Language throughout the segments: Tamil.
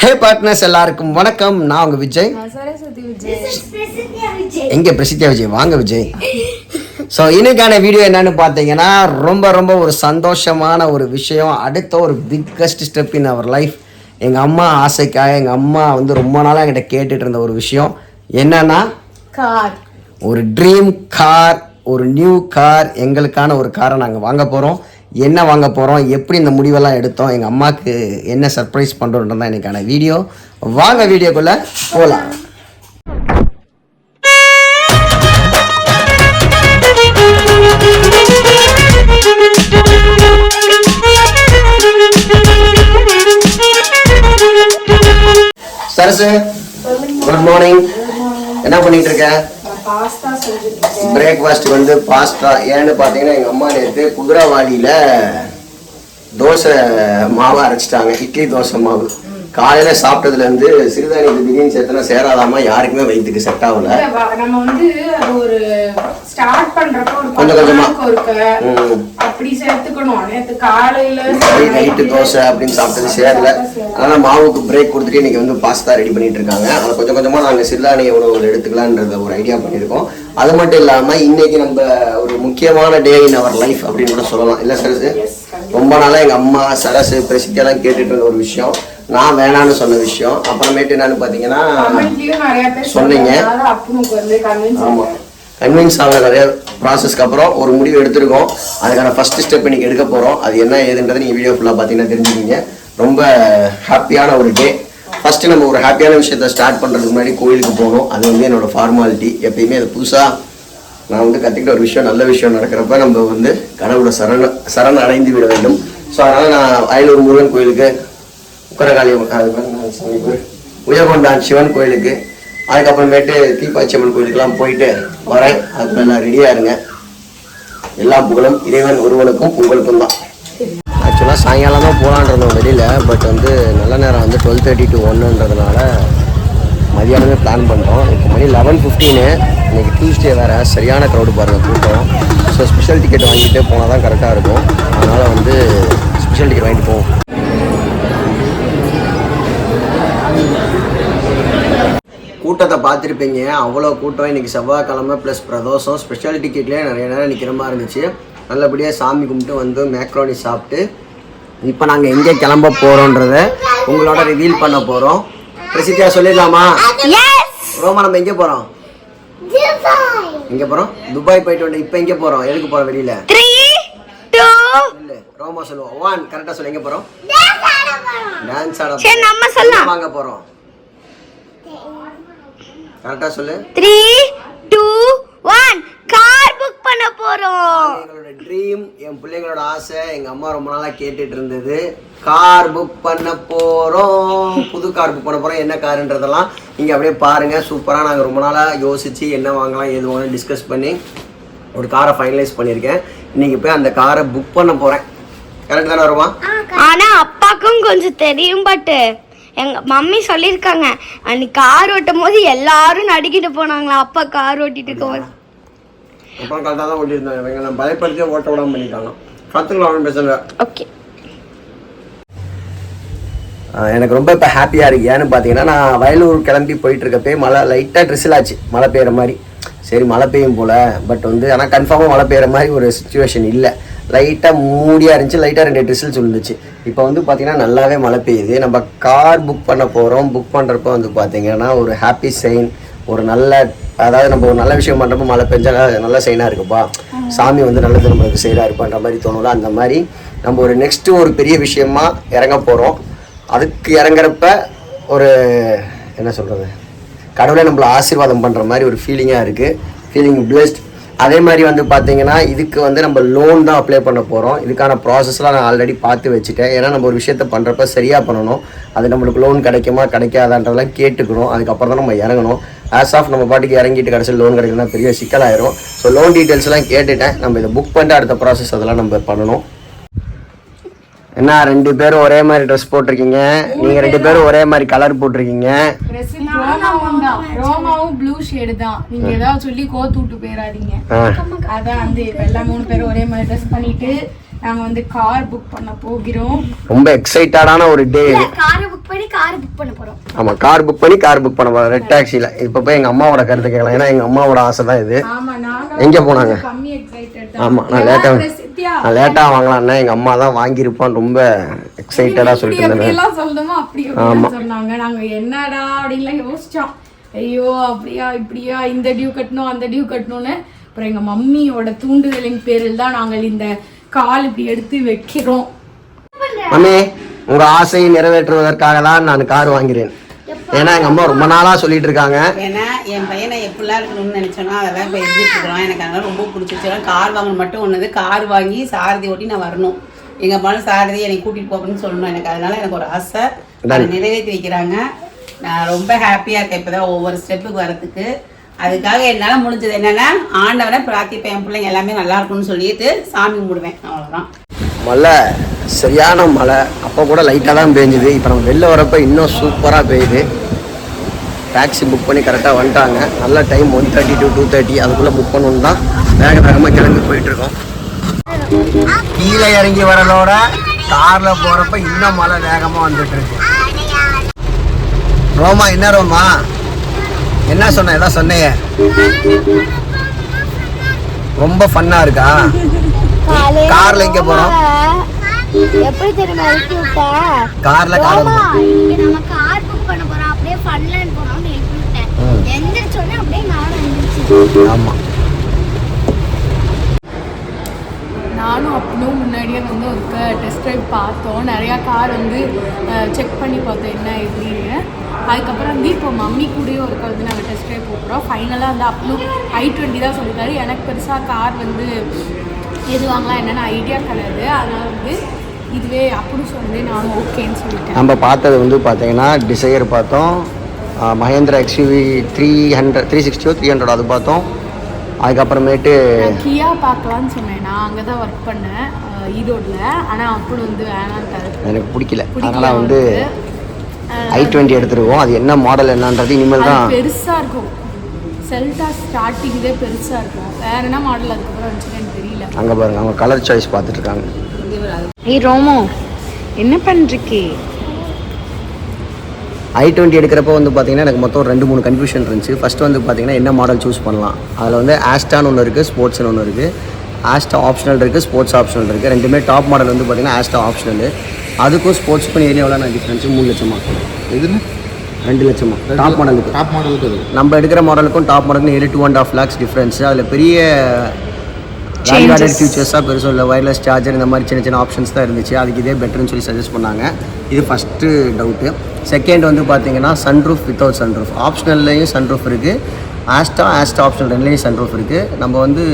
ஹே பார்ட்னர்ஸ் எல்லாருக்கும் வணக்கம். நான் உங்க விஜய். எங்க பிரசித்தியா விஜய்? வாங்க விஜய். ஸோ இன்னைக்கான வீடியோ என்னன்னு பார்த்தீங்கன்னா ரொம்ப ரொம்ப ஒரு சந்தோஷமான ஒரு விஷயம். அடுத்த ஒரு biggest step in our life எங்கள் அம்மா ஆசைக்காக எங்கள் அம்மா வந்து ரொம்ப நாளாக என்கிட்ட கேட்டுட்டு இருந்த ஒரு விஷயம். என்னன்னா கார் ஒரு ட்ரீம் கார் ஒரு நியூ கார் எங்களுக்கான ஒரு காரை நாங்கள் வாங்க போகிறோம் என்ன வாங்க போகிறோம் எப்படி இந்த முடிவெல்லாம் எடுத்தோம் எங்கள் அம்மாவுக்கு என்ன சர்ப்ரைஸ் பண்ணுறோன்றது தான் இன்னைக்கான வீடியோ வாங்க வீடியோக்குள்ளே போகலாம் சரசு குட் மார்னிங் என்ன பண்ணிட்டு இருக்க? பிரேக்ஃபாஸ்ட் வந்து பாஸ்தா. ஏன்னு பார்த்தீங்கன்னா எங்கள் அம்மா நேற்று குதிரவாளியில் தோசை மாவு அரைச்சிட்டாங்க. இட்லி தோசை மாவு. காலையில் சாப்பிட்டதுலேருந்து சிறுதானியத்தை திடீர்னு சேர்த்தனா சேராதாமா? யாருக்குமே வயிற்றுக்கு செட் ஆகல. நம்ம வந்து ஒரு ஸ்டார்ட் பண்றப்ப ஒரு கொஞ்சம் பத்து கொஞ்சமா. அப்படி சேர்த்துக்கணும். காலையில நைட்டு தோசை அப்படின்னு சாப்பிட்டது சேரல. அதனால் மாவுக்கு பிரேக் கொடுத்துட்டு இன்னைக்கு வந்து பாஸ்தா ரெடி பண்ணிட்டு இருக்காங்க. அதை கொஞ்சம் கொஞ்சமாக நாங்கள் சிறுதானிய உணவுகள் எடுத்துக்கலான்றத ஒரு ஐடியா பண்ணியிருக்கோம். அது மட்டும் இல்லாமல் இன்னைக்கு நம்ம ஒரு முக்கியமான டே இன் அவர் லைஃப் அப்படின்னு கூட சொல்லலாம். இல்லை சரசு? ரொம்ப நாளாக எங்கள் அம்மா சரசு பிரசித்தியெல்லாம் கேட்டுட்டு இருந்த ஒரு விஷயம். நான் வேணான்னு சொன்ன விஷயம். அப்புறமேட்டு என்னன்னு பேர் சொன்னீங்க. வந்து கன்வின்ஸ் ஆக நிறைய ப்ராசஸ்க்கு அப்புறம் ஒரு முடிவு எடுத்திருக்கோம். அதுக்கான ஃபர்ஸ்ட் ஸ்டெப் இன்னைக்கு எடுக்க போகிறோம் அது என்ன ஏதுன்றது நீங்கள் வீடியோ ஃபுல்லாக பார்த்தீங்கன்னா தெரிஞ்சுக்கிங்க. ரொம்ப ஹாப்பியான ஒரு டே ஃபஸ்ட்டு நம்ம ஒரு ஹாப்பியான விஷயத்த ஸ்டார்ட் பண்ணுறதுக்கு முன்னாடி கோயிலுக்கு போகணும். அது வந்து என்னோட ஃபார்மாலிட்டி எப்பயுமே அது புதுசாக நான் வந்து கற்றுக்கிட்ட ஒரு விஷயம் நல்ல விஷயம் நடக்கிறப்ப நம்ம வந்து கடவுளை சரண சரண் அடைந்து விட வேண்டும். ஸோ அதனால் நான் அயலூர் முருகன் கோயிலுக்கு உக்கரகாளி அது மாதிரி உயர்கொண்டான் சிவன் கோயிலுக்கு அதுக்கப்புறமேட்டு தீப்பாச்சியம்மன் கோயிலுக்கெல்லாம் போயிட்டு வரேன். அதுக்குள்ள நான் ரெடியாக இருங்க. எல்லா புகழும் இறைவன் ஒருவனுக்கும் உங்களுக்கும் தான். ஆக்சுவலாக சாயங்காலம் தான் போகலான்றதும் வெளியில் பட் வந்து நல்ல நேரம் வந்து டுவெல் தேர்ட்டி டு ஒன்றுன்றதுனால மதியானமே பிளான் பண்ணுறோம் இப்போ மணி லெவன் ஃபிஃப்டீனு இன்றைக்கி டியூஸ்டே வேறு சரியான க்ரௌடு பாருங்கள் கூட்டம் ஸோ ஸ்பெஷல் டிக்கெட் வாங்கிட்டு போனால் தான் கரெக்டாக இருக்கும். அதனால் வந்து ஸ்பெஷல் டிக்கெட் வாங்கிட்டு போவோம். கூட்டத்தை பார்த்துருப்பீங்க. அவ்வளோ கூட்டம் இன்னைக்கு செவ்வாய்க்கிழமை ப்ளஸ் பிரதோஷம். ஸ்பெஷல் டிக்கெட்லேயே நிறைய நேரம் நிற்கிற மாதிரி இருந்துச்சு. நல்லபடியாக சாமி கும்பிட்டு வந்து மேக்ரோனி சாப்பிட்டு இப்போ நாங்கள் எங்கே கிளம்ப போகிறோன்றத உங்களோட ரிவீல் பண்ண போகிறோம் பிரசித்தியா சொல்லிடலாமா? ரோமா நம்ம எங்கே போகிறோம் எங்கே போகிறோம் துபாய் போயிட்டு வந்து இப்போ எங்கே போகிறோம் எதுக்கு போகிறோம் வெளியில்? ரோமா சொல்லுவோம் ஒன் கரெக்டாக சொல்லு. எங்கே போகிறோம் டான்ஸ் ஆட நம்ம. வாங்க போகிறோம் கரெக்டாக சொல்லு. Three two one car book பண்ண போறோம். எங்களோட ட்ரீம் என் பிள்ளைங்களோட ஆசை எங்க அம்மா ரொம்ப நாளா கேட்டுட்டு இருந்தது. கார் புக் பண்ண போறோம். புது கார் புக் பண்ண போறோம். என்ன காருன்றதெல்லாம் நீங்க அப்படியே பாருங்க. சூப்பரா நாங்க ரொம்ப நாளா யோசிச்சு என்ன வாங்கலாம் எது வாங்கலாம் டிஸ்கஸ் பண்ணி ஒரு காரை ஃபைனலைஸ் பண்ணியிருக்கேன். இன்னைக்கு போய் அந்த காரை புக் பண்ண போறேன். கரெக்ட் தானே வருமா? ஆனா அப்பாக்கும் கொஞ்சம் தெரியும் பட் எங்க மம்மி சொல்லியிருக்காங்க அன்னைக்கு கார் ஓட்டும் போது எல்லாரும் நடிக்கிட்டு போனாங்களா? அப்பா கார் ஓட்டிட்டு இருக்கும்போது அப்புறம் கரெக்டாக தான் ஓட்டியிருந்தாங்க. இவங்க நான் பயப்படுத்தி ஓட்ட விடாம பண்ணிட்டாங்க கற்றுக்கலாம் பேசுங்க ஓகே. ஆஹ் எனக்கு ரொம்ப இப்போ ஹாப்பியாக இருக்கு. ஏன்னு பார்த்தீங்கன்னா நான் வயலூர் கிளம்பி போயிட்டு இருக்கப்பே மழை லைட்டாக ட்ரிசில் ஆச்சு. மழை பெய்யுற மாதிரி. சரி மழை பெய்யும் போல். பட் வந்து ஆனால் கன்ஃபார்மாக மழை பெய்யுற மாதிரி ஒரு சுச்சுவேஷன் இல்லை. லைட்டாக மூடியாக இருந்துச்சு லைட்டாக ரெண்டு ட்ரிசில்ஸ் விழுந்துச்சு இப்போ வந்து பார்த்தீங்கன்னா நல்லாவே மழை பெய்யுது. நம்ம கார் புக் பண்ண போகிறோம் புக் பண்ணுறப்ப வந்து பார்த்தீங்கன்னா ஒரு ஹாப்பி சைன் ஒரு நல்ல அதாவது நம்ம ஒரு நல்ல விஷயம் பண்ணுறப்ப மழை பெஞ்சா நல்ல சைனாக இருக்குப்பா. சாமி வந்து நல்லது நம்மளுக்கு செய்கிறா இருப்பான்ற மாதிரி தோணும்ல அந்த மாதிரி நம்ம ஒரு நெக்ஸ்ட்டு ஒரு பெரிய விஷயமா இறங்க போகிறோம் அதுக்கு இறங்குறப்ப ஒரு என்ன சொல்கிறது கடவுளே நம்மளை ஆசீர்வாதம் பண்ணுற மாதிரி ஒரு ஃபீலிங்காக இருக்குது ஃபீலிங் பிளெஸ்ட் அதே மாதிரி வந்து பார்த்தீங்கன்னா இதுக்கு வந்து நம்ம லோன் தான் அப்ளை பண்ண போகிறோம் இதுக்கான ப்ராசஸ்லாம் நான் ஆல்ரெடி பார்த்து வச்சுட்டேன். ஏன்னா நம்ம ஒரு விஷயத்த பண்ணுறப்ப சரியாக பண்ணணும். அது நம்மளுக்கு லோன் கிடைக்குமா கிடைக்காதான்றதெல்லாம் கேட்டுக்கணும். அதுக்கப்புறம் தான் நம்ம இறங்கணும். ஆஸ் ஆஃப் நம்ம பாட்டுக்கு இறங்கிட்டு கடைசியில் லோன் கிடைக்கலன்னா பெரிய சிக்கலாயிரும். ஸோ லோன் டீட்டெயில்ஸ்லாம் கேட்டுட்டேன். நம்ம இதை புக் பண்ணிட்டு அடுத்த ப்ராசஸ் அதெல்லாம் நம்ம பண்ணணும். என்ன ரெண்டு பேரும் ஒரே மாதிரி ட்ரெஸ் போட்டிருக்கீங்க. நீங்க ரெண்டு பேரும் ஒரே மாதிரி கலர் போட்டிருக்கீங்க. ரோமாவும் தான். ரோமாவும் ப்ளூ ஷேடு தான். நீங்க ஏதாவது சொல்லி கோத்து விட்டு போயிடாதீங்க ஆ, அதான் வந்து இப்ப எல்லாம் மூணு பேரும் ஒரே மாதிரி ட்ரெஸ் பண்ணிட்டு நாங்க வந்து கார் புக் பண்ண போகிறோம். ரொம்ப எக்ஸைட்டடான ஒரு டே இது காரை புக் பண்ணி காரை புக் பண்ண போறோம். ஆமா கார் புக் பண்ணி கார் புக் பண்ண போறோம். ரெட் டாக்ஸில இப்போ போய் எங்க அம்மாவோட கருத்து கேட்கலாம். ஏன்னா எங்க அம்மாவோட ஆசை தான் இது. ஆமா நாங்க எங்க போனாங்க? கம்மி எக்ஸைட்டட் ஆமா நான் லேட்டா சித்தியா? நான் லேட்டா வாங்கலாம்னா எங்க அம்மா தான் வாங்கியிருப்பான் ரொம்ப எக்ஸைட்டடா இப்படி சொல்லிட்டு இருந்தேன். எல்லாம் சொல்லணுமோ? அப்படி எப்படிலாம் சொன்னாங்க. நாங்க என்னடா அப்படின்லாம் யோசிச்சோம். ஐயோ அப்படியா இப்படியா இந்த டியூ கட்டணும் அந்த டியூ கட்டணும்னு. அப்புறம் எங்க மம்மியோட தூண்டுதலின் பேரில் தான் நாங்கள் இந்த கால் இப்படி எடுத்து வைக்கிறோம். மம்மி உங்க ஆசையை நிறைவேற்றுவதற்காக தான் நான் கார் வாங்கிறேன். ஏன்னா எங்க அம்மா ரொம்ப நாளா சொல்லிட்டு இருக்காங்க. ஏன்னா என் பையனை எப்படிலாம் இருக்கணும்னு நினைச்சோனோ அதெல்லாம் இப்போ எழுதிட்டு இருக்கிறோம் எனக்கு அதெல்லாம் ரொம்ப பிடிச்சிருச்சு. கார் வாங்கணும் மட்டும் ஒன்று கார் வாங்கி சாரதி ஓட்டி நான் வரணும். எங்க அம்மாவும் சாரதி என்னை கூட்டிட்டு போகணும்னு சொல்லணும். எனக்கு அதனால எனக்கு ஒரு ஆசை. நிறைவேற்றி வைக்கிறாங்க. நான் ரொம்ப ஹாப்பியா இருக்கேன் இப்பதான் ஒவ்வொரு ஸ்டெப்புக்கு வரதுக்கு அதுக்காக என்னால் முடிஞ்சது என்னன்னா ஆண்டவனை பிரார்த்திப்பேன். என் பிள்ளைங்க எல்லாமே நல்லா இருக்கும்னு சொல்லிட்டு சாமி கும்பிடுவேன். அவ்வளோதான் மழை சரியான மழை அப்போ கூட லைட்டாக தான் பெஞ்சுது. இப்போ நம்ம வெளில வரப்போ இன்னும் சூப்பராக பெய்யுது. டாக்ஸி புக் பண்ணி கரெக்டாக வந்துட்டாங்க. நல்ல time one thirty to two thirty அதுக்குள்ளே புக் பண்ணணும் தான் வேக வேகமாக கிளம்பி போயிட்டுருக்கோம் கீழே இறங்கி வரதோட காரில் போகிறப்ப இன்னும் மழை வேகமாக வந்துட்டு இருக்கு. ரோமா என்ன ரோமா? என்ன சொன்ன? எல்லாம் சொன்னையே. ரொம்ப ஃபன்னாக இருக்கா? கார்ல எங்க போறோம்? எப்படி தெரியுமா இறக்கி விட்டேன் கார்ல கார் ஆமா, இங்க நம்ம கார் புக் பண்ண போறோம். அப்படியே ஃபன்லேண்ட் போறோம்னு எழுப்பி விட்டேன். எந்திரிச்ச உடனே அப்படியே நானும் எந்திரிச்சு. ஆமா. நானும் அப்படியும் முன்னாடியே வந்து ஒரு டெஸ்ட் ட்ரைவ் பார்த்தோம். நிறையா கார் வந்து செக் பண்ணி பார்த்தோம் என்ன எப்படின்னு அதுக்கப்புறம் வந்து இப்போ மம்மி கூடயும் ஒரு வந்து நாங்கள் டெஸ்ட் ட்ரைவ் போகிறோம் ஃபைனலாக வந்து அப்ளூ ஐ டுவெண்ட்டி தான் சொல்லியிருக்காரு எனக்கு பெருசாக கார் வந்து எது வாங்கலாம் என்னென்ன ஐடியா கிடையாது. அதனால் வந்து இதுவே அப்படின்னு சொல்லி நானும் ஓகேன்னு சொல்லிட்டேன். நம்ம பார்த்தது வந்து பார்த்தீங்கன்னா டிசையர் பார்த்தோம். Mahindra XUV three hundred three சிக்ஸ்டியோ three hundred அது பார்த்தோம். அதுக்கப்புறமேட்டு கியா பார்க்கலான்னு சொன்னேன். நான் அங்கே தான் ஒர்க் பண்ணேன். அஹ், ஈரோட்டில் ஆனால் அப்படி வந்து வேணான்ட்டாரு எனக்கு பிடிக்கல. அதனால் வந்து. ஐ டுவெண்ட்டி எடுத்துருவோம். அது என்ன மாடல் என்னன்றது இனிமேல் தான் பெருசா இருக்கும். செல்டா ஸ்டார்டிங் இதே பெருசா இருக்கும். வேற என்ன மாடல் அதுக்கப்புறம் வந்துச்சுன்னு தெரியல. அங்கே பாருங்க. அவங்க கலர் சாய்ஸ் பார்த்துட்டு இருக்காங்க. ஏய் ரோமோ என்ன பண்றீங்க ஐ டுவெண்ட்டி எடுக்கிறப்போ வந்து பார்த்தீங்கன்னா எனக்கு மொத்தம் ரெண்டு மூணு கன்ஃபியூஷன் இருந்துச்சு. ஃபர்ஸ்ட் வந்து பார்த்தீங்கன்னா என்ன மாடல் சூஸ் பண்ணலாம். அதில் வந்து ஆஸ்டான்னு ஒன்று இருக்குது ஸ்போர்ட்ஸ்னு ஒன்று இருக்குது ஆஸ்டா ஆப்ஷனல் இருக்குது ஸ்போர்ட்ஸ் ஆப்ஷனல் இருக்குது ரெண்டுமே டாப் மாடல் வந்து பார்த்தீங்கன்னா ஆஸ்டா ஆப்ஷனல் அதுக்கும் ஸ்போர்ட்ஸ்க்கும் ஏரியா எவ்வளோ நான் டிஃப்ரென்ஸு மூணு லட்சமா. எதுன்னு ரெண்டு லட்சமா. டாப் மாடலுக்கு டாப் மாடலுக்கு நம்ம எடுக்கிற மாடலுக்கும் டாப் மாடலுக்கும் ஏழு two and half lakhs difference அதில் பெரிய வேல்யூடட் ஃபியூச்சர்ஸாக பெருசும் இல்லை. ஒயர்லெஸ் சார்ஜர் இந்த மாதிரி சின்ன சின்ன ஆப்ஷன்ஸ் தான் இருந்துச்சு. அதுக்கு இதே பெட்டர்னு சொல்லி சஜஸ்ட் பண்ணாங்க. இது ஃபஸ்ட்டு டவுட்டு செகண்ட் வந்து பார்த்தீங்கன்னா சன்ரூஃப் வித்தவுட் சன்ரூஃப் ஆப்ஷனல்லையும் சன்ரூஃப் இருக்குது ஆஸ்டா ஆஸ்டா ஆப்ஷன் ரெண்டுலேயும் சன்ரூஃப் இருக்குது நம்ம வந்து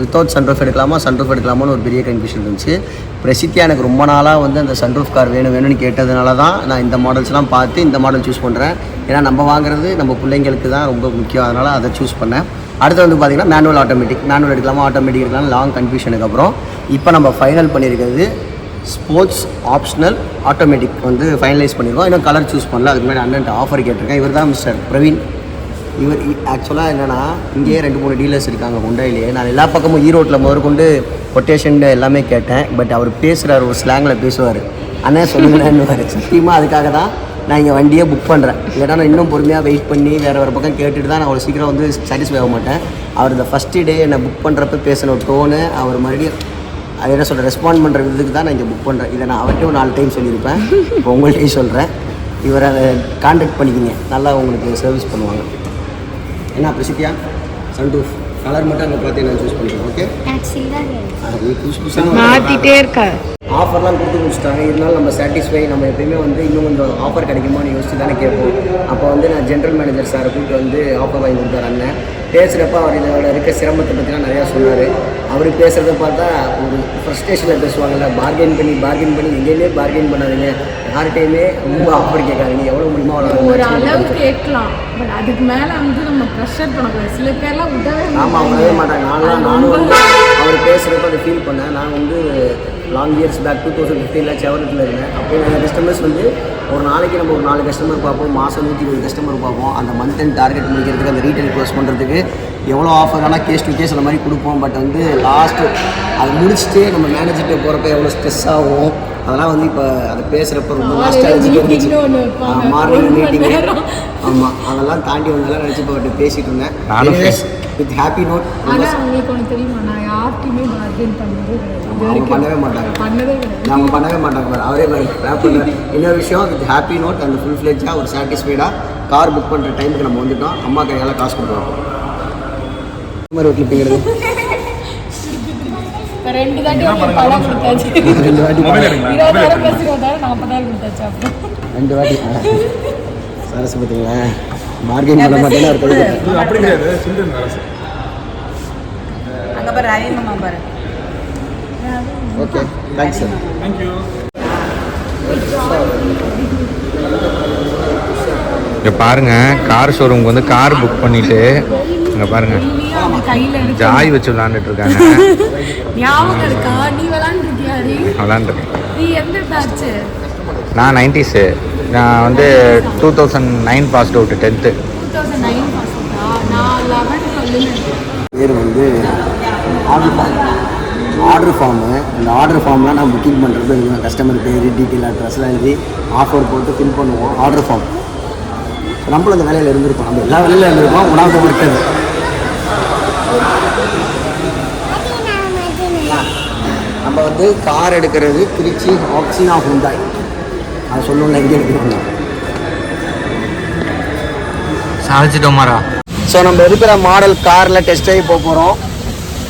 வித்தவுட் சன்ரூஃப் எடுக்கலாமா சன்ரூஃப் எடுக்கலாமான்னு ஒரு பெரிய கன்ஃபியூஷன் இருந்துச்சு. பிரசித்தியா எனக்கு ரொம்ப நாளாக வந்து அந்த சன்ரூஃப் கார் வேணும் வேணும்னு கேட்டதுனால தான் நான் இந்த மாடல்ஸ்லாம் பார்த்து இந்த மாடல் சூஸ் பண்ணுறேன் ஏன்னா நம்ம வாங்குறது நம்ம பிள்ளைங்களுக்கு தான் ரொம்ப முக்கியம். அதனால் அதை சூஸ் பண்ணேன். அடுத்து வந்து பார்த்தீங்கன்னா மேனுவல் ஆட்டோமேட்டிக் மேனுவல் எடுக்கலாமா? ஆட்டோமேட்டிக் எடுக்கலாம் லாங் கன்ஃபியூஷனுக்கு அப்புறம் இப்போ நம்ம ஃபைனல் பண்ணியிருக்கிறது ஸ்போர்ட்ஸ் ஆப்ஷனல் ஆட்டோமேட்டிக் வந்து ஃபைனலைஸ் பண்ணியிருக்கோம். இன்னும் கலர் சூஸ் பண்ணல. அதுக்கு முன்னாடி அண்ணன்ட்டு ஆஃபர் கேட்டிருக்கேன். இவர் தான் மிஸ்டர் பிரவீன். இவர் ஆக்சுவலாக என்னென்னா இங்கேயே ரெண்டு மூணு டீலர்ஸ் இருக்காங்க குண்டாயிலேயே. நான் எல்லா பக்கமும் ஈரோட்டில் முதற்கொண்டு கொட்டேஷன் எல்லாமே கேட்டேன். பட் அவர் பேசுகிறார் ஒரு ஸ்லாங்கில் பேசுவார். அண்ணன் சொல்லுங்கன்னு சத்தியமாக அதுக்காக தான் நான் இங்கே வண்டியே புக் பண்ணுறேன் இல்லைனா நான் இன்னும் பொறுமையாக வெயிட் பண்ணி வேறு ஒரு பக்கம் கேட்டுட்டு தான் நான் அவ்வளோ சீக்கிரம் வந்து சாட்டிஸ்ஃபை ஆக மாட்டேன். அவர் இந்த ஃபஸ்ட்டு டே என்னை புக் பண்ணுறப்ப பேசின டோனு அவர் மறுபடியும் அது என்ன சொல்கிறேன் ரெஸ்பாண்ட் பண்ணுற விதத்துக்கு தான் நான் இங்கே புக் பண்ணுறேன் இதை நான் அவர்கிட்ட ஒரு நாலு டைம் சொல்லியிருப்பேன். இப்போ உங்கள்கிட்டையும் சொல்கிறேன் இவரை காண்டாக்ட் பண்ணிக்கிங்க. நல்லா உங்களுக்கு சர்வீஸ் பண்ணுவாங்க. என்ன பிரசித்தியா? சன்ரூஃப் கலர் மட்டும் அங்கே பார்த்து நான் சூஸ் பண்ணிக்கிறேன் ஓகே மாத்திட்டே இருக்க ஆஃபர்லாம் கொடுத்து முடிச்சிட்டாங்க. இருந்தாலும் நம்ம சாட்டிஸ்ஃபை நம்ம எப்பயுமே வந்து இன்னும் கொஞ்சம் ஆஃபர் கிடைக்குமான்னு யோசிச்சு தானே கேட்போம். அப்போ வந்து நான் ஜென்ரல் மேனேஜர் சாரை கூப்பிட்டு வந்து ஆஃபர் வாங்கி கொடுத்தாரு அண்ணன். பேசுகிறப்ப அவர் இதோட இருக்க சிரமத்தை பற்றிலாம் நிறையா சொன்னார். அவர் பேசுகிறத பார்த்தா ஒரு ஃப்ரஸ்ட்ரேஷனில் பேசுவாங்கல்ல. பார்கெயின் பண்ணி பார்கெயின் பண்ணி எங்கேயுமே பார்கெயின் பண்ணாதீங்க. யார்கிட்டையுமே ரொம்ப ஆஃபர் கேட்காதீங்க. எவ்வளோ முடியுமோ ஒரு அவ்வளோ அளவு கேட்கலாம். பட் அதுக்கு மேல வந்து நம்ம ப்ரெஷர் பண்ணக்கூடாது. சில பேர்லாம் உதவே ஆமாம் அவங்க மாட்டாங்க. நானும் நானும் வந்து அவர் பேசுகிறப்ப அதை ஃபீல் பண்ணேன். நான் வந்து long years back two thousand ஃபிஃப்டீனில் செவரத்தில் இருந்தேன். அப்போ நிறைய கஸ்டமர்ஸ் வந்து ஒரு நாளைக்கு நம்ம ஒரு நாலு கஸ்டமர் பார்ப்போம் மாதம் நூற்றி இருபது கஸ்டமர் பார்ப்போம். அந்த மந்த் அண்ட் டார்கெட் முடிக்கிறதுக்கு அந்த ரீட்டைல் க்ளோஸ் பண்ணுறதுக்கு எவ்வளோ ஆஃபர் ஆனால் கேஸ் டு கேஸ் அந்த மாதிரி கொடுப்போம். பட் வந்து லாஸ்ட்டு அதை முடிச்சுட்டு நம்ம மேனேஜர்கிட்ட போகிறப்ப எவ்வளோ ஸ்ட்ரெஸ் ஆகும். அதெல்லாம் வந்து இப்போ அதை பேசுகிறப்ப ரொம்ப வைப்பாங்க. Morning meeting. ஆமாம் அதெல்லாம் தாண்டி வந்தாலும் நினச்சி இப்போ பேசிகிட்டு இருந்தேன். வித் ஹாப்பி நோட் ஆனா உங்களுக்கு ஒண்ணு தெரியுமா? நான் யார்கிட்டயுமே பார்கெயின் பண்ணதே அவங்க பண்ணவே மாட்டாங்க. அவங்க பண்ணவே மாட்டாங்க. பாரு அவரே ரேப் பண்ணுற இன்னொரு விஷயம் வித் ஹாப்பி நோட் அந்த ஃபுல் ஃப்ளெஜாக ஒரு சாட்டிஸ்ஃபைடாக கார் புக் பண்ணுற டைமுக்கு நம்ம வந்துட்டோம். அம்மா கையால் காசு கொடுக்குறோம். மாதிரி கிளிப்பிங்கிறது ரெண்டு வாட்டி ரெண்டு வாட்டி. சரசு பார்த்தீங்களா மார்க்கெட் பண்ண மாட்டேன்னு ஒரு கொள்கை அப்படி கிடையாது சில்ட்ரன் அரசு அங்கே பாரு அரே மாமா பாரு. ஓகே தேங்க்ஸ் சார் இங்க பாருங்க கார் ஷோரூம்க்கு வந்து கார் புக் பண்ணிட்டு இங்க பாருங்க. நீயே அவங்க கையில எடுத்து ஜாய் வச்சு விளாண்டுட்டு இருக்காங்க. ஞாபகம் இருக்கா? நீ விளாண்டுருக்கியா நீ விளாண்டுருக்கேன். நீ எந்த பேட்ச் நான் நைன்டிஸு நான் வந்து டூ தௌசண்ட் நைன் டென்த்து பாஸ்டா லெவன் சொல்லுன்னு பேர் வந்து ஆர்டர் ஃபார்ம். Order form. அந்த ஆர்டர் ஃபார்ம்லாம் நான் புக்கிங் பண்ணுறது கஸ்டமர் பேர் டீட்டெயில் அட்ரஸ்லாம் எழுதி ஆஃபர் போட்டு ஃபில் பண்ணுவோம். Order form. நம்மளும் அந்த வேலையில் இருந்திருக்கோம் நம்ம எல்லா வேலையில இருந்திருக்கோம் உணவு இருக்கிறது நம்ம வந்து கார் எடுக்கிறது திருச்சி ஆக்சினா ஹுண்டாய் அதை சொல்லணும்ல எங்கே எடுக்கிறோம் சாதிச்சிட்டோமாரா ஸோ நம்ம இருக்கிற மாடல் காரில் டெஸ்ட் ட்ரைவ் போக போகிறோம்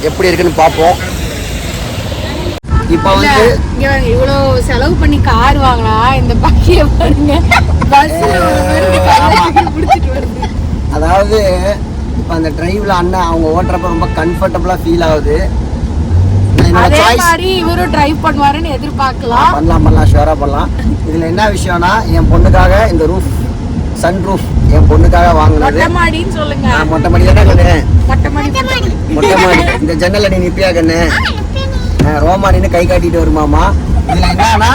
எப்படி இருக்குன்னு பார்ப்போம் இப்போ வந்து இவ்வளோ செலவு பண்ணி கார் வாங்கினா இந்த பக்கிய பாருங்க. அதாவது இப்போ அந்த டிரைவ்ல அண்ணன் அவங்க ஓட்டுறப்ப ரொம்ப கம்ஃபர்டபுளாக ஃபீல் ஆகுது. அதே மாதிரி இவரும் டிரைவ் பண்ணுவாருன்னு எதிர்பார்க்கலாம். பண்ணலாம் பண்ணலாம் பண்ணலாம். இதில் என்ன விஷயம்னா என் பொண்ணுக்காக இந்த ரூஃப் சன் ரூஃப் என் பொண்ணுக்காக வாங்கினது. மொட்டை மாடின்னு சொல்லுங்க. நான் மொட்டை மாடி தானே கண்ணு. மொட்டை மாடி மொட்டை இந்த ஜன்னலில் நீ நிற்பியா கண்ணு? ஆ, ரோமா நின்று கை காட்டிட்டு வருமாமா? இதில் என்னன்னா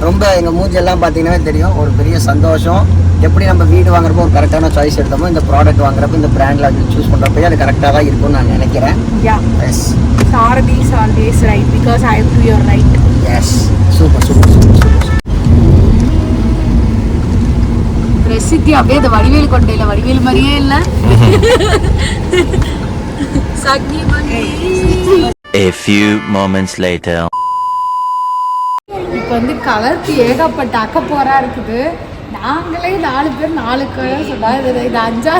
ரொம்ப எங்கள் மூஞ்செல்லாம் பார்த்தீங்கன்னா தெரியும். ஒரு பெரிய சந்தோஷம். எப்படி நம்ம வீடு வாங்குறப்போ ஒரு கரெக்டான சாய்ஸ் எடுத்தோமோ இந்த ப்ராடக்ட் வாங்குறப்ப இந்த பிராண்டில் அது சூஸ் பண்ணுறப்போ அது கரெக்டாக தான் இருக்கும்னு நான் நினைக்கிறேன். Yeah. Yes always right because I am to your right. Yes super super super super பிரசித்தி அப்படியே இந்த வடிவேல் கொண்டையில வடிவேல் மாதிரியே இல்ல? சக்தி மங்கி A few moments later. இப்போ வந்து கலருக்கு ஏகப்பட்ட அக்கப்போரா இருக்குது. நாங்களே நாலு பேர் நாலு கலர் சொன்னா இது இது அஞ்சா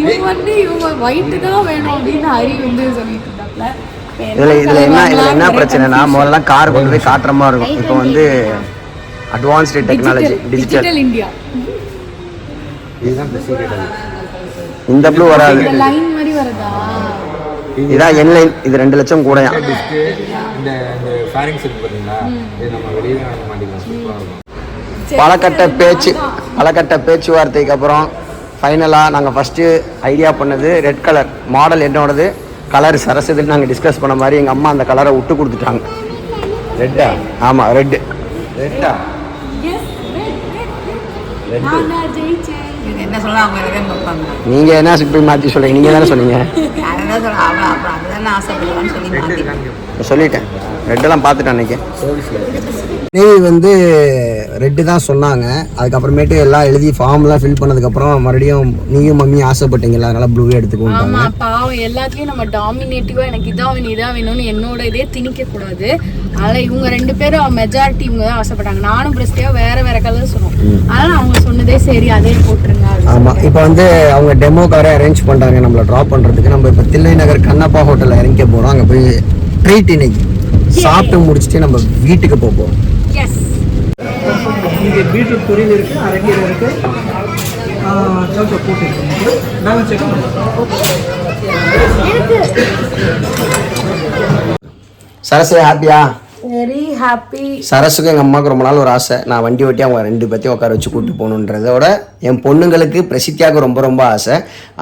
இவங்க வந்து இவங்க ஒயிட்டு தான் வேணும் அப்படின்னு ஹரி வந்து சொல்லிட்டு இருந்தாப்ல. இதில் இதில் என்ன இதில் என்ன பிரச்சனைனா முதல்ல கார் கொண்டு போய் காட்டுற மாதிரி இருக்கும். இப்போ வந்து அட்வான்ஸ்டு டெக்னாலஜி டிஜிட்டல் இந்தியா இந்த ப்ளூ வராது. இந்த லைன் மாதிரி வருதா? இதான் என் லைன் இது ரெண்டு லட்சம் கூடயா டிஸ்க்கு இந்த இந்த ஃபேரிங்ஸ் இருக்கு பார்த்தீங்களா? இது நம்ம வெளியே வாங்க மாட்டேங்கிறோம். பலகட்ட பேச்சு பலகட்ட பேச்சுவார்த்தைக்கு அப்புறம் ஃபைனலாக நாங்கள் ஃபஸ்ட்டு ஐடியா பண்ணது ரெட் கலர் மாடல் என்னோடது கலர் சரசுதுன்னு நாங்கள் டிஸ்கஸ் பண்ண மாதிரி எங்கள் அம்மா அந்த கலரை விட்டு கொடுத்துட்டாங்க ரெட்டா ஆமாம் ரெட்டு ரெட்டா இது என்ன இப்படி மாற்றி சொல்றீங்க நீங்கள் தானே சொன்னீங்க சொல்லிட்டேன் ரெட்டெல்லாம் பார்த்துட்டேன் அன்னைக்கு தேவி வந்து ரெட்டு தான் சொன்னாங்க. அதுக்கப்புறமேட்டு எல்லாம் எழுதி ஃபார்ம்லாம் ஃபில் பண்ணதுக்கப்புறம் மறுபடியும் நீயும் மம்மியும் ஆசைப்பட்டீங்களா அதனால ப்ளூவே எடுத்துக்கோங்க பாவம் எல்லாத்துலயும் நம்ம டாமினேட்டிவா எனக்கு இதான் வேணும் இதான் வேணும்னு என்னோட இதே திணிக்க கூடாது. அதனால இவங்க ரெண்டு பேரும் மெஜாரிட்டி இவங்க தான் ஆசைப்பட்டாங்க. நானும் பிரஸ்டியா வேற வேற கலர் சொன்னோம். அதனால அவங்க சொன்னதே சரி அதே போட்டுருங்க ஆமாம் இப்போ வந்து அவங்க டெமோ காரை அரேஞ்ச் பண்ணுறாங்க நம்மளை ட்ராப் பண்ணுறதுக்கு நம்ம இப்போ தில்லை நகர் கண்ணப்பா ஹோட்டலில் இறங்க போகிறோம் அங்கே போய் ட்ரீட் இன்னைக்கு. சாப்பிட்டு முடிச்சுட்டு நம்ம வீட்டுக்கு போக போகிறோம் எஸ் இங்கே பீட்ரூட் பொரியல் இருக்குது அரைக்கீரை இருக்குது செக் சரசு ஹாப்பியா வெரி ஹாப்பி சரஸுக்கும் எங்கள் அம்மாவுக்கு ரொம்ப நாள் ஒரு ஆசை. நான் வண்டி ஓட்டி அவங்க ரெண்டு பேர்த்தையும் உட்கார வச்சு கூட்டி போகணுன்றதோட என் பொண்ணுங்களுக்கு பிரசித்தியாக ரொம்ப ரொம்ப ஆசை.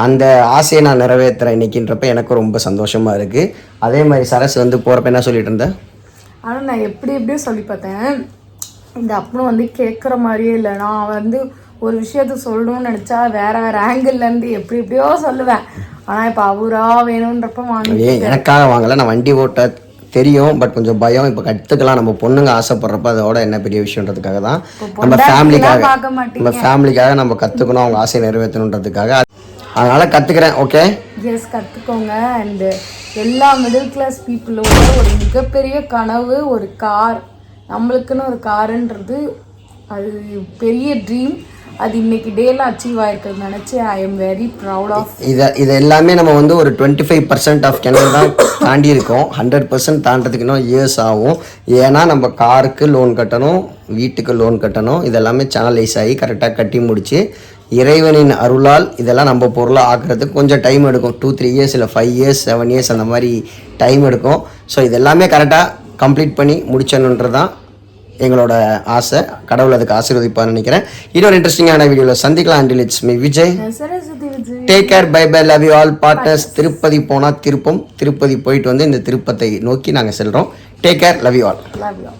அந்த ஆசையை நான் நிறைவேற்றுறேன் இன்னைக்குன்றப்ப எனக்கு ரொம்ப சந்தோஷமாக இருக்குது அதே மாதிரி சரஸ் வந்து போகிறப்ப என்ன சொல்லிட்டு இருந்தேன் ஆனா நான் எப்படி எப்படியோ சொல்லி பார்த்தேன். இந்த அப்பனும் வந்து கேட்குற மாதிரியே இல்லை. நான் வந்து ஒரு விஷயத்த சொல்லணும்னு நினச்சா வேற வேற ஆங்கிள்லேருந்து எப்படி எப்படியோ சொல்லுவேன். ஆனால் இப்போ அவரா வேணுன்றப்ப வாங்கி எனக்காக வாங்கல. நான் வண்டி ஓட்ட தெரியும். பட் கொஞ்சம் பயம். இப்போ கற்றுக்கலாம் நம்ம பொண்ணுங்க ஆசைப்படுறப்ப அதோட என்ன பெரிய விஷயன்றதுக்காக தான். நம்ம ஃபேமிலிக்காக. நம்ம ஃபேமிலிக்காக நம்ம கற்றுக்கணும் அவங்க ஆசையை நிறைவேற்றணுன்றதுக்காக. அதனால கற்றுக்கிறேன் ஓகே எஸ் கற்றுக்கோங்க அண்டு எல்லா மிடில் கிளாஸ் பீப்புளோட ஒரு மிகப்பெரிய கனவு ஒரு கார் நம்மளுக்குன்னு ஒரு காருன்றது அது பெரிய ட்ரீம் அது இன்னைக்கு டேல அச்சீவ் ஆயிருக்கிறது நினச்சி I am very proud of இதை இது எல்லாமே நம்ம வந்து ஒரு டுவெண்ட்டி ஃபைவ் பர்சன்ட் ஆஃப் கிணறு தான் தாண்டி இருக்கோம். ஹண்ட்ரட் பர்சன்ட் தாண்டதுக்கு இன்னும் இயர்ஸ் ஆகும். ஏன்னா நம்ம காருக்கு லோன் கட்டணும் வீட்டுக்கு லோன் கட்டணும் இதெல்லாமே சேனலைஸ் ஆகி கரெக்டாக கட்டி முடிச்சு இறைவனின் அருளால் இதெல்லாம் நம்ம பொருளாக ஆக்குறதுக்கு கொஞ்சம் டைம் எடுக்கும். டூ த்ரீ இயர்ஸ் இல்லை ஃபைவ் இயர்ஸ் செவன் இயர்ஸ் அந்த மாதிரி டைம் எடுக்கும். ஸோ இதெல்லாமே கரெக்டாக கம்ப்ளீட் பண்ணி முடிச்சணுன்றது தான் எங்களோட ஆசை கடவுள் அதுக்கு ஆசீர்வதிப்பான்னு நினைக்கிறேன். இன்னொரு இன்ட்ரெஸ்டிங்கான வீடியோவில் சந்திக்கலாம். Until it's me Vijay take care bye bye love you all partners Tirupati போனால் திருப்பம். திருப்பதி போயிட்டு வந்து இந்த திருப்பத்தை நோக்கி நாங்கள் செல்கிறோம் take care love you all love you